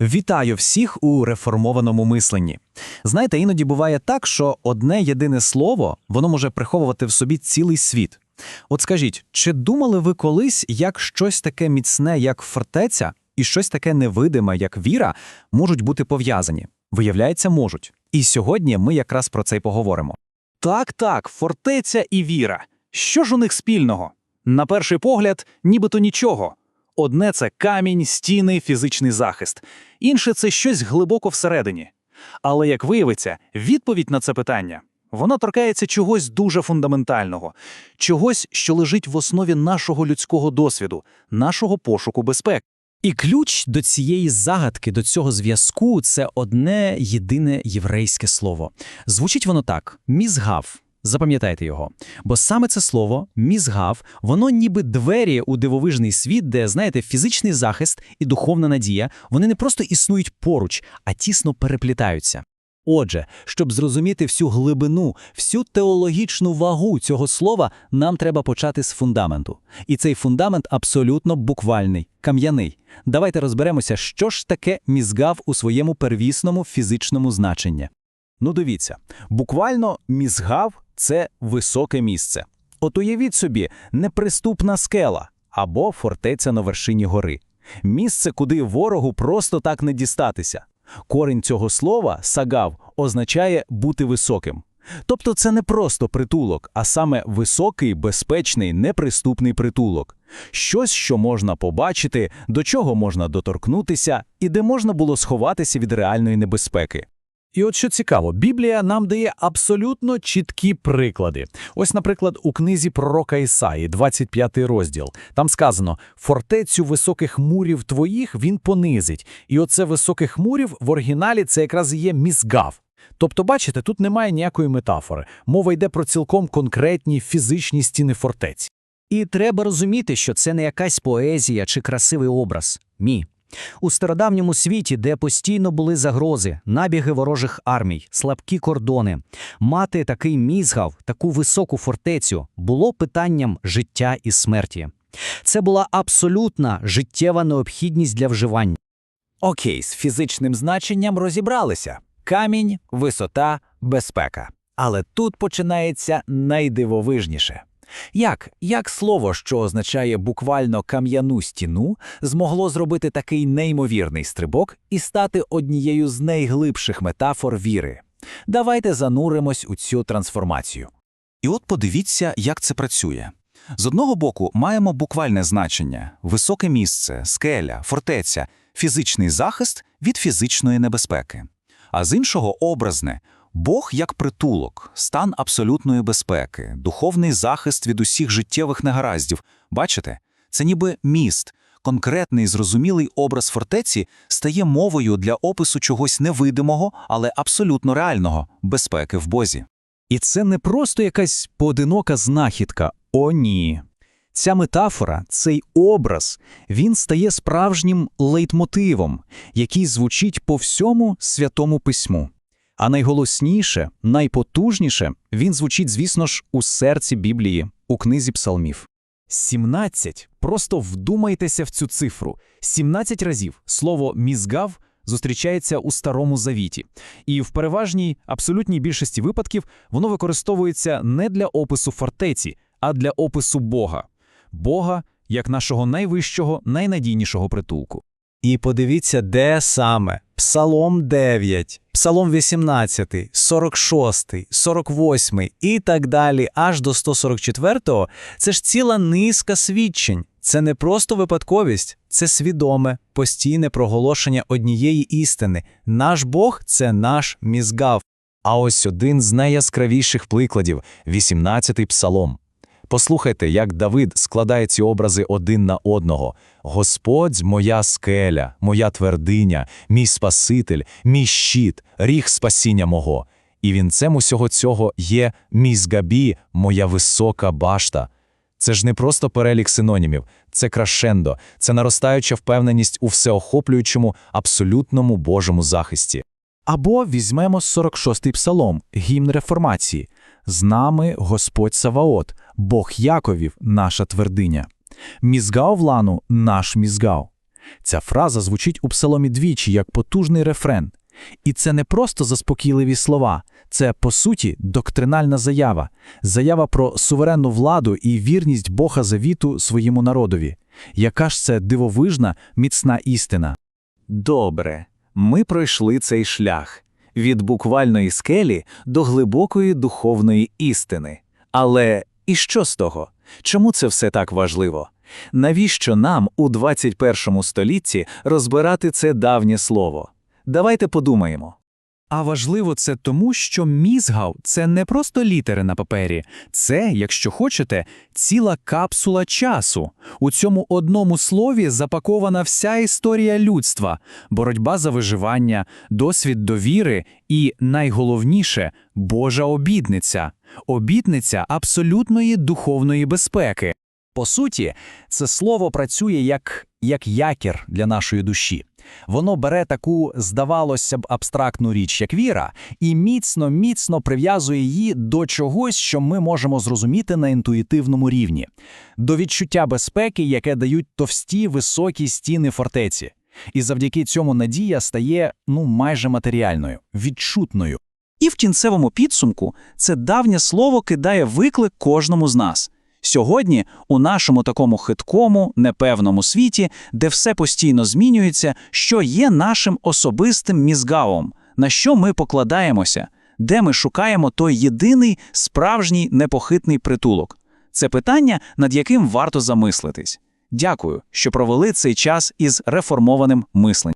Вітаю всіх у реформованому мисленні. Знаєте, іноді буває так, що одне єдине слово воно може приховувати в собі цілий світ. От скажіть, чи думали ви колись, як щось таке міцне, як фортеця, і щось таке невидиме, як віра, можуть бути пов'язані? Виявляється, можуть. І сьогодні ми якраз про це й поговоримо. Так, так, фортеця і віра. Що ж у них спільного? На перший погляд, нібито нічого. Одне це камінь, стіни, фізичний захист, інше це щось глибоко всередині. Але як виявиться, відповідь на це питання вона торкається чогось дуже фундаментального, чогось, що лежить в основі нашого людського досвіду, нашого пошуку безпеки. І ключ до цієї загадки, до цього зв'язку це одне єдине єврейське слово. Звучить воно так: мізгав. Запам'ятайте його. Бо саме це слово мізгав, воно ніби двері у дивовижний світ, де, знаєте, фізичний захист і духовна надія, вони не просто існують поруч, а тісно переплітаються. Отже, щоб зрозуміти всю глибину, всю теологічну вагу цього слова, нам треба почати з фундаменту. І цей фундамент абсолютно буквальний, кам'яний. Давайте розберемося, що ж таке мізгав у своєму первісному фізичному значенні. Ну дивіться, буквально мізгав це високе місце. От уявіть собі, неприступна скела або фортеця на вершині гори. Місце, куди ворогу просто так не дістатися. Корінь цього слова сагав означає бути високим. Тобто це не просто притулок, а саме високий, безпечний, неприступний притулок. Щось, що можна побачити, до чого можна доторкнутися і де можна було сховатися від реальної небезпеки. І от що цікаво, Біблія нам дає абсолютно чіткі приклади. Ось, наприклад, у книзі пророка Ісаї, 25 розділ. Там сказано: фортецю високих мурів твоїх він понизить. І оце високих мурів в оригіналі це якраз є мізгав. Тобто, бачите, тут немає ніякої метафори. Мова йде про цілком конкретні фізичні стіни фортеці. І треба розуміти, що це не якась поезія чи красивий образ. Ні. У стародавньому світі, де постійно були загрози, набіги ворожих армій, слабкі кордони, мати такий мізгав, таку високу фортецю було питанням життя і смерті. Це була абсолютна життєва необхідність для вживання. Окей, з фізичним значенням розібралися: камінь, висота, безпека. Але тут починається найдивовижніше. Як, як слово, що означає буквально кам'яну стіну, змогло зробити такий неймовірний стрибок і стати однією з найглибших метафор віри? Давайте зануримось у цю трансформацію. І от подивіться, як це працює. З одного боку, маємо буквальне значення високе місце, скеля, фортеця, фізичний захист від фізичної небезпеки. А з іншого образне Бог як притулок, стан абсолютної безпеки, духовний захист від усіх життєвих негараздів. Бачите, це ніби міст. Конкретний зрозумілий образ фортеці стає мовою для опису чогось невидимого, але абсолютно реального безпеки в Бозі. І це не просто якась поодинока знахідка. О, ні. Ця метафора, цей образ, він стає справжнім лейтмотивом, який звучить по всьому святому письму. А найголосніше, найпотужніше він звучить, звісно ж, у серці Біблії, у книзі псалмів. 17. Просто вдумайтеся в цю цифру. 17 разів слово мізгав зустрічається у Старому Завіті. І в переважній абсолютній більшості випадків воно використовується не для опису фортеці, а для опису Бога. Бога як нашого найвищого, найнадійнішого притулку. І подивіться, де саме Псалом 9, Псалом 18, 46, 48 і так далі, аж до 144-го – це ж ціла низка свідчень. Це не просто випадковість, це свідоме, постійне проголошення однієї істини. Наш Бог це наш мізгав. А ось один з найяскравіших прикладів – 18-й псалом. Послухайте, як Давид складає ці образи один на одного. Господь моя скеля, моя твердиня, мій Спаситель, мій щит, ріг спасіння мого. І вінцем усього цього є мій згабі, моя висока башта. Це ж не просто перелік синонімів, це крашендо, це наростаюча впевненість у всеохоплюючому, абсолютному Божому захисті. Або візьмемо 46-й псалом, гімн реформації. З нами Господь Саваот, Бог Яковів, наша твердиня. Мізгав лану наш мізгав. Ця фраза звучить у псаломі двічі як потужний рефрен. І це не просто заспокійливі слова, це, по суті, доктринальна заява, заява про суверенну владу і вірність Бога завіту своєму народові. Яка ж це дивовижна, міцна істина? Добре, ми пройшли цей шлях від буквальної скелі до глибокої духовної істини. Але і що з того? Чому це все так важливо? Навіщо нам у 21 столітті розбирати це давнє слово? Давайте подумаємо. А важливо це тому, що мізгав – це не просто літери на папері. Це, якщо хочете, ціла капсула часу. У цьому одному слові запакована вся історія людства, боротьба за виживання, досвід довіри і, найголовніше, Божа обітниця. Обітниця абсолютної духовної безпеки. По суті, це слово працює як, як якір для нашої душі. Воно бере таку, здавалося б, абстрактну річ, як віра, і міцно-міцно прив'язує її до чогось, що ми можемо зрозуміти на інтуїтивному рівні, до відчуття безпеки, яке дають товсті високі стіни фортеці. І завдяки цьому надія стає ну майже матеріальною, відчутною. І в кінцевому підсумку це давнє слово кидає виклик кожному з нас. Сьогодні, у нашому такому хиткому, непевному світі, де все постійно змінюється, що є нашим особистим мізгавом, на що ми покладаємося, де ми шукаємо той єдиний справжній непохитний притулок. Це питання, над яким варто замислитись. Дякую, що провели цей час із реформованим мисленням.